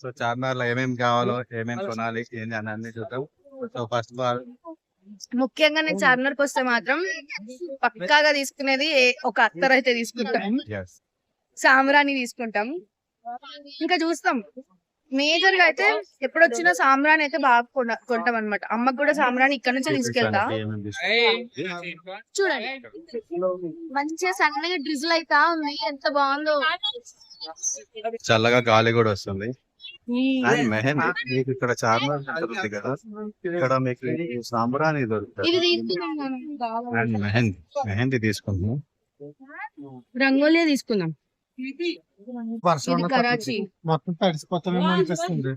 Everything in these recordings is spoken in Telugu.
సో చార్మినార్లో ఏమేమి కావాలో ఏమేమి కొనాలి ఏంటి అని అన్ని చూద్దాం. సో ఫస్ట్ ఆఫ్ ఆల్ ముఖ్యంగా నేను చార్మినార్కి వస్తే మాత్రం పక్కాగా తీసుకునేది ఒక అత్తర్ అయితే తీసుకుంటాం. ఎస్ సాంబ్రాణి తీసుకుంటాం. ఇంకా చూస్తాం. మేజర్గా అయితే ఎప్పుడు వచ్చినా సాంబ్రాణి అయితే బాగా కొన- కొంటాం అనమాట అమ్మకి కూడా సాంబ్రాణి ఇక్కడ నుంచే తీసుకెళ్తా. చూడండి. మంచిగా సన్నగా డ్రిజిల్ అయితా ఉంది. ఎంత బాగుందో. చల్లగా గాలి కూడా వస్తుంది. మెహందీ మీకు ఇక్కడ చార్మినార్ దొరుకుతుంది కదా. ఇక్కడ మీకు సాంబ్రాని దొరుకుతుంది. మెహందీ మెహందీ తీసుకుందాం. రంగోలీ తీసుకుందాం. వర్షం ఇది ఉన్న కరాచీ మొత్తం తడిసిపోతామేమో అనిపిస్తుంది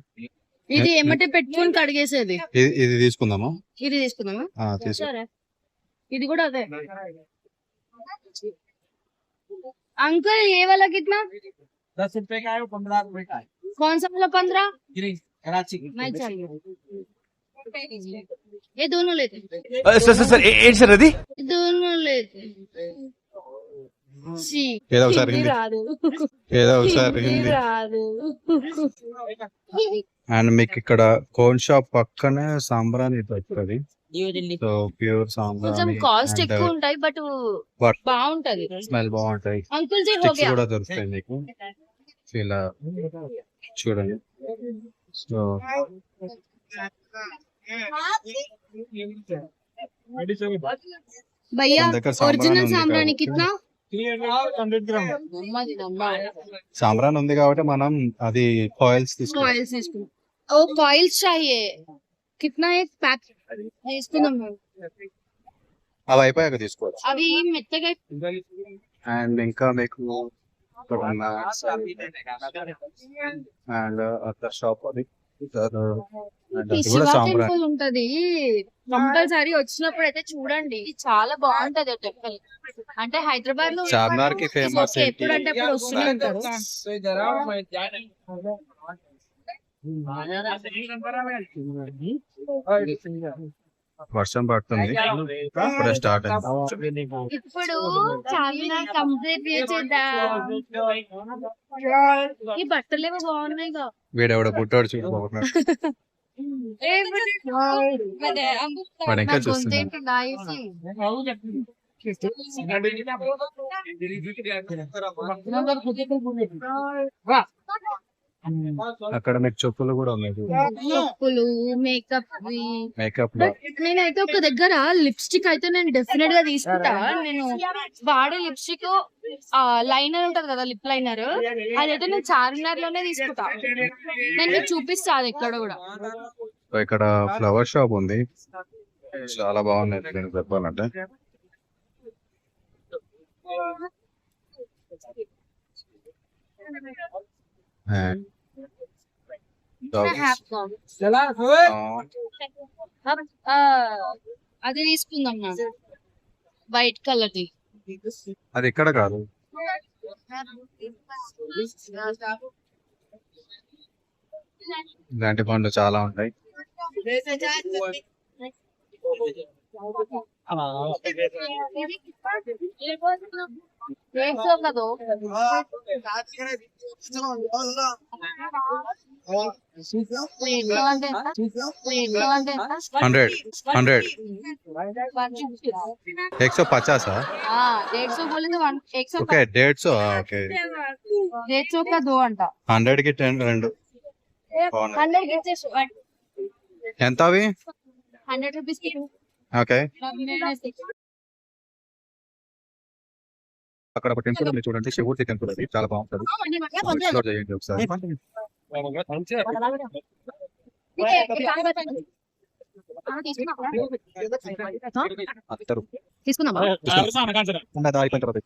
ఇది ఏమంటే పెట్టుకొని కడిగేసేది ఇది ఇది తీసుకుందామా ఇది తీసుకుందామా ఆ, తీసుకో సరే ఇది కూడా అదే अंकल ये वाला कितना दस रुपए का है वो पंद्रह रुपए का है कौन सा वाला पंद्रह ग्रीन कराची की नहीं चाहिए ये दोनों लेते సార్ సార్ సార్ ఏంటి సార్ అది ये दोनों लेते सी ఏదో ఒకసారి హిందీ హిందీ రాదు ఏదో ఒకసారి హిందీ హిందీ రాదు అండ్ మీకు ఇక్కడ కోన్ షాప్ పక్కనే సాంబ్రాని దొరుకుతుంది न्यू दिल्ली సో ప్యూర్ కొంచెం సాంబ్రాని కాస్ట్ ఎక్కువ ఉంటాయి బట్ But- బాగుంటది స్మెల్ బాగుంటాయి అంకుల్ జీ హో స్టిక్స్ గయా కూడా దొరుకుతాయి మీకు సో ఇలా చూడండి సో भैया మన దగ్గర సాంబ్రాణి ओरिजिनल ఉంది सामरानी కాబట్టి- कितना हंड्रेड ग्राम సాంబ్రాన్ ఉంది కాబట్టి మనం అది కాయిల్స్ తీసుకోవాలి कॉइल्स తీసుకుందాం ఓ కాయిల్స్ चाहिए कितना एक पैक తీసుకుందాం మేము. అవి అయిపోయాక తీసుకోవచ్చు అవి మెత్తగా అండ్ ఇంకా మీకు ఇక్కడ ఉన్న అండ్ అదర్ షాప్ అది టెంపుల్ ఉంటది. వచ్చినప్పుడు అయితే చూడండి. చాలా బాగుంటది టెంపుల్. అంటే హైదరాబాద్లో చార్మినార్కి ఫేమస్ అప్పుడు వర్షం పడుతుంది. ఇప్పుడు స్టార్ట్ ఇప్పుడు చార్మినార్ కంప్లీట్ చేసేద్దా. ఈ బట్టలేమో బాగున్నాయి వీడెవడ బుట్టోడు చూడబోతున్నాడు వాడు. ఇంకా చూస్తున్నాడు? అక్కడ మీకు చెప్పులు కూడా ఉన్నాయి చెప్పులు మేకప్ మేకప్ నేనైతే ఒక దగ్గర లిప్స్టిక్ అయితే నేను డెఫినెట్గా తీసుకుంటా. నేను వాడే లిప్స్టిక్ లైనర్ ఉంటది కదా లిప్ లైనర్ అదైతే నేను చార్మినార్లోనే తీసుకుంటా. నేను మీకు చూపిస్తా అది ఎక్కడ కూడా. ఇక్కడ ఫ్లవర్ షాప్ ఉంది. చాలా బాగుంది నేను చెప్పాలంటే. ఆ, అది తీసుకుందాం వైట్ కలర్ ది. అది ఇక్కడ కాదు. ఇలాంటి పండ్లు చాలా ఉంటాయి. एक सौ का दो प्लेट का అంటే ఎంత? ప్లేట్ का అంటే ఎంత? Hundred hundred One fifty. एक सौ पचास है हाँ, डेढ़ सौ बोले तो one- एक सौ ఓకే डेढ़ सौ ఓకే डेढ़ सौ का दो अंटा హండ్రెడ్ కి టెన్ రెండు బాగున్నాయి. हंड्रेड कितने सौ ఎంత అవి हंड्रेड रुपीज की ఓకే అక్కడ ఒక టెంపుల్ ఉంది చూడండి శివుడి టెంపుల్ అది చాలా బాగుంటది ఎక్స్ప్లోర్ చేయండి ఒకసారి అయిపోయిన తర్వాత.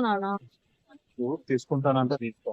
నాన్న నువ్వు తీసుకుంటానంటే తీసుకో.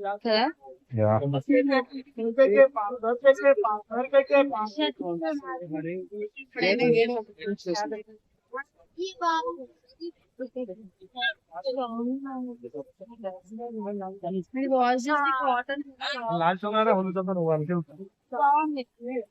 ఏ, బాగున్నాయి కదా ఇది వాష్ చేసి కాటన్ బాగుంది ఆ, right.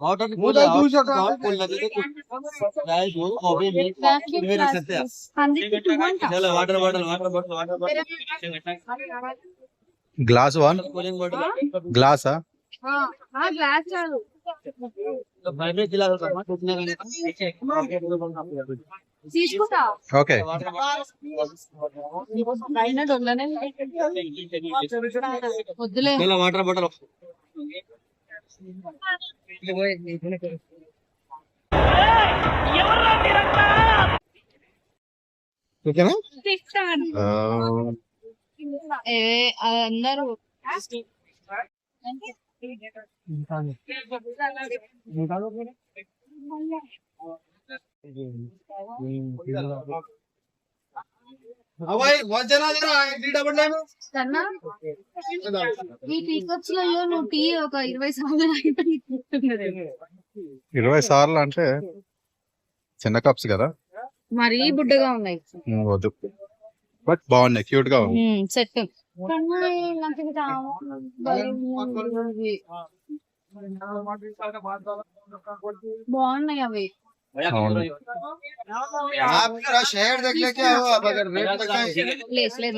Water bottle water bottle water glass one? గ్లాసా? Glass చాలు. తీసుకుంటా ఓకే అయినా దొంగనే వద్దులే వాటర్ బాటిల్ ఓకేనా ఏ అందరూ కన్నా ఈ టీ కప్స్ లో నువ్వు టీ ఒక ఇరవై సంవత్సరాలు అయిపోయింది ఇరవై సార్లు అంటే చిన్న కప్స్ కదా మరీ బుడ్డగా ఉన్నాయి ఉమ్, వద్దు బట్ బాగున్నాయి క్యూట్ గా ఉంది సెట్ నాకు ఇది కావాలి. బాగున్నాయి అవి అవును शहर देख ले क्या हुआ अब अगर रेट लगाए లేస్ లేదు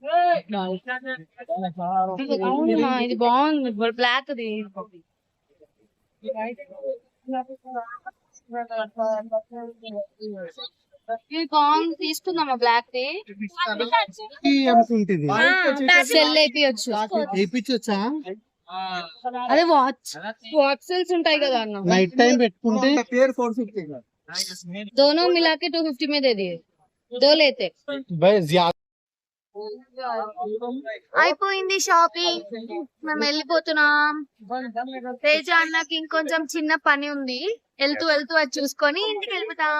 जुती है Savage. ఇటనా ఇటనా తేజ అన్నట్టు ये केगा ना अब केगा అవునా ఇది బాగుంది బ్లాక్ అది ఇది బాగుంది తీసుకుందామా బ్లాక్ ది అనుకుంటుంది సెల్ వేపియచ్చు వేయించొచ్చా అదే వాచ్ వాచ్ సెల్స్ ఉంటాయి కదా అన్న నైట్ టైం పెట్టుకుంటే పేరు ఫోర్ ఫిఫ్టీ दोनों मिला के टू फिफ्टी में दे दिए दो लेते भाई ज्यादा అయిపోయింది షాపింగ్. మేము వెళ్ళిపోతున్నాం. తేజ అన్నకి ఇంకొంచెం చిన్న పని ఉంది. వెళ్తూ వెళ్తూ అది చూసుకొని ఇంటికి వెళ్ళిపోతాం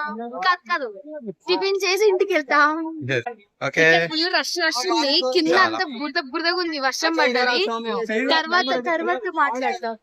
కాదు కాదు. టిఫిన్ చేసి ఇంటికి వెళ్తాం. ఫుల్ రష్ రష్ ఉంది. కింద అంతా బురద బురదగా ఉంది. వర్షం పడ్డది. తర్వాత తర్వాత మాట్లాడతాం.